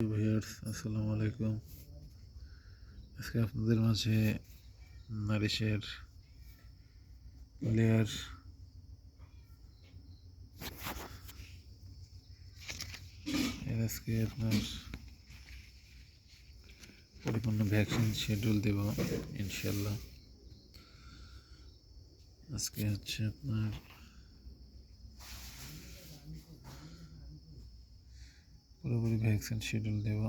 আসসালামু আলাইকুম। আজকে আপনাদের মাঝে নারিশের লেয়ার আজকে আপনার পরিপূর্ণ ভ্যাকসিন শিডিউল দেব ইনশাল্লাহ আজকে হচ্ছে আপনার পুরোপুরি ভ্যাকসিন শিডিউল দেব।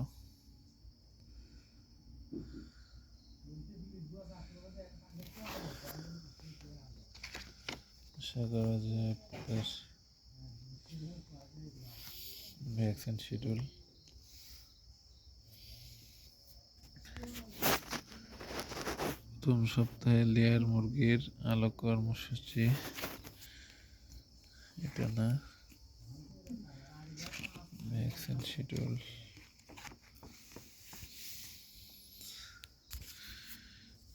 ভ্যাকসিন শিডিউল প্রথম সপ্তাহে লেয়ার মুরগির আলোক কর্মসূচি। এটা না। ভ্যাকসিন শিডিউল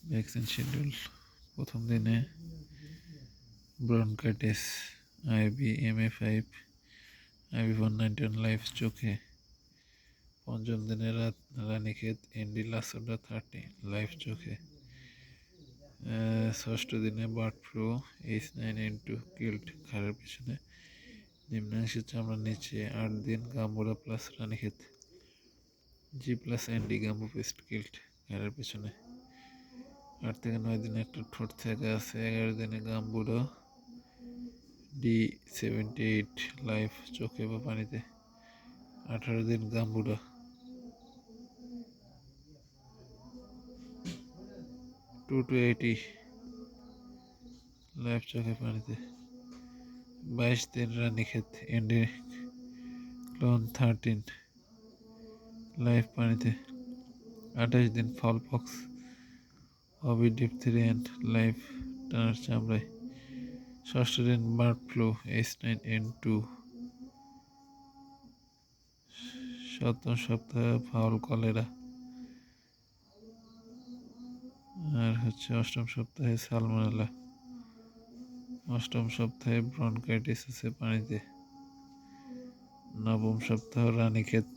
ভ্যাকসিন শিডিউল প্রথম দিনে bronchitis IB M A five IB one ninety one life চোখে পঞ্চম দিনে রাত Ranikhet ND Lasota thirty life চোখে ষষ্ঠ দিনে bird flu H nine N two killed ঘাড়ের পিছনে নিম্নাংশে চামড়ার নিচে আট দিন Gumboro plus Ranikhet G plus ND গাম্বু পেস্ট কিল্ট ঘাড়ের পিছনে। আট থেকে নয় দিনে একটা ঠোঁট থেকে আছে এগারো দিনে Gumboro D seventy eight life চোখে বা পানিতে, আঠারো দিন Gumboro two two eighty life চোখে পানিতে। বাইশ দিন Ranikhet ND clone thirteen life পানিতে, আঠাশ দিন ফল পক্স হবি ডিপথিরি অ্যান্ড লাইফ টানার চামড়ায়, ষষ্ঠ দিন bird flu, H nine N two. সপ্তম সপ্তাহে ফাউল কলেরা। আর হচ্ছে অষ্টম সপ্তাহে সালমোনেলা। অষ্টম সপ্তাহে ব্রনকাইটিস আছে পানিতে। নবম সপ্তাহ Ranikhet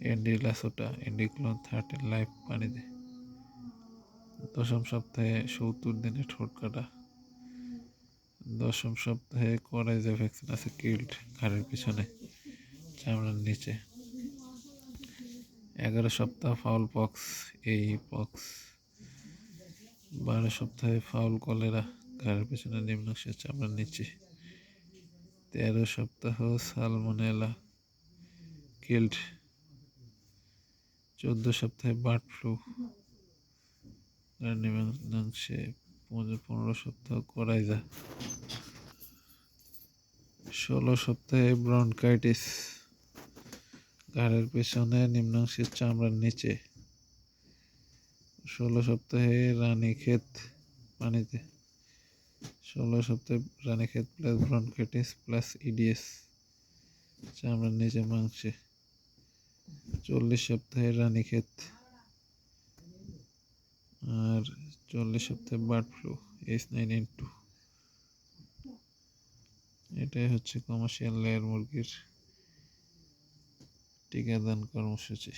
ND Lasota ND clone thirteen life পানিতে। দশম সপ্তাহে সত্তর দিনে ঠোঁট কাটা। দশম সপ্তাহে করাইজা ভ্যাকসিন আছে কিল্ড ঘাড়ের পিছনে, চামড়ার নিচে। এগারো সপ্তাহ ফাউল পক্স, এই পক্স। বারো সপ্তাহে ফাউল কলেরা। ঘাড়ের পেছনে নিম্নাংশের চামড়ার নিচে তেরো সপ্তাহ সালমোনেলা কিল্ড। চোদ্দ সপ্তাহে বার্ড ফ্লু। নিম্নাংশে পনেরো সপ্তাহ করাইজা। ষোলো সপ্তাহে ব্রনকাইটিস। ঘাড়ের পেছনে নিম্নাংশের চামড়ার নিচে ষোলো সপ্তাহে রানীক্ষেত পানিতে। ষোলো সপ্তাহে Ranikhet plus bronchitis plus EDS চামড়ার নিচে মাংসে। চল্লিশ সপ্তাহে রানীক্ষেত আর চল্লিশ সপ্তাহে bird flu H nine N two. এটাই হচ্ছে কমার্শিয়াল লেয়ার মুরগির টিকাদান কর্মসূচি।